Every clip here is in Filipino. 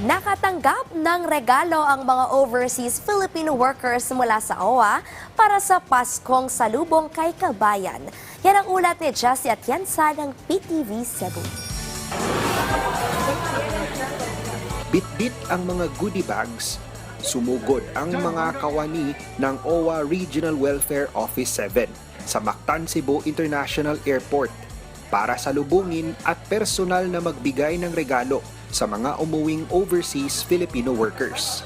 Nakatanggap ng regalo ang mga overseas Filipino workers mula sa OWA para sa Paskong Salubong kay Kabayan. Yan ang ulat ni Jessie Atienza ng PTV Cebu. Bitbit ang mga goodie bags, sumugod ang mga kawani ng OWA Regional Welfare Office 7 sa Mactan, Cebu International Airport para salubungin at personal na magbigay ng regalo sa mga umuwing overseas Filipino workers.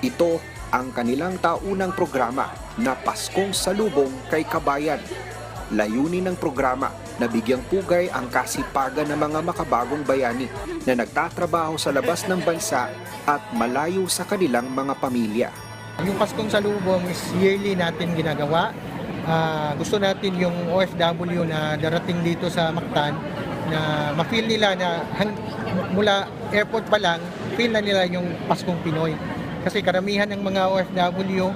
Ito ang kanilang taunang programa na Paskong Salubong kay Kabayan. Layunin ng programa na bigyang pugay ang kasipagan ng mga makabagong bayani na nagtatrabaho sa labas ng bansa at malayo sa kanilang mga pamilya. Yung Paskong Salubong is yearly natin ginagawa. Ah, gusto natin yung OFW na darating dito sa Mactan na ma-feel nila na mula airport pa lang, feel na nila yung Paskong Pinoy. Kasi karamihan ng mga OFW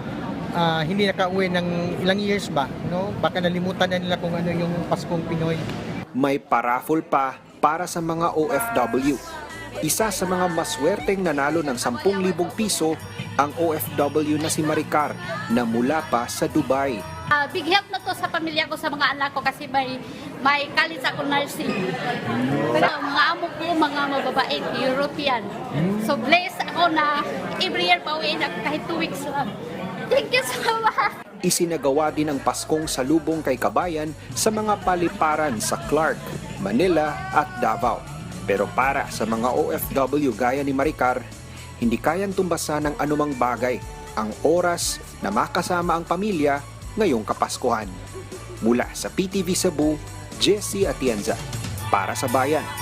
ah, hindi nakauwi ng ilang years ba, no? Baka nalimutan na nila kung ano yung Paskong Pinoy. May paraffol pa para sa mga OFW. Isa sa mga maswerteng nanalo ng 10,000 piso ang OFW na si Maricar na mula pa sa Dubai. Ah, big help na to sa pamilya ko, sa mga anak ko kasi may may college ako nursing. Pero mga amo ko, mga mababait, European. So blessed ako na every year pauwi na kahit two weeks lang. Thank you so much! Isinagawa din ang Paskong Salubong kay Kabayan sa mga paliparan sa Clark, Manila at Davao. Pero para sa mga OFW gaya ni Maricar, hindi kayang tumbasan ng anumang bagay ang oras na makasama ang pamilya ngayong Kapaskuhan. Mula sa PTV Cebu, Jesse Atienza. Para sa Bayan.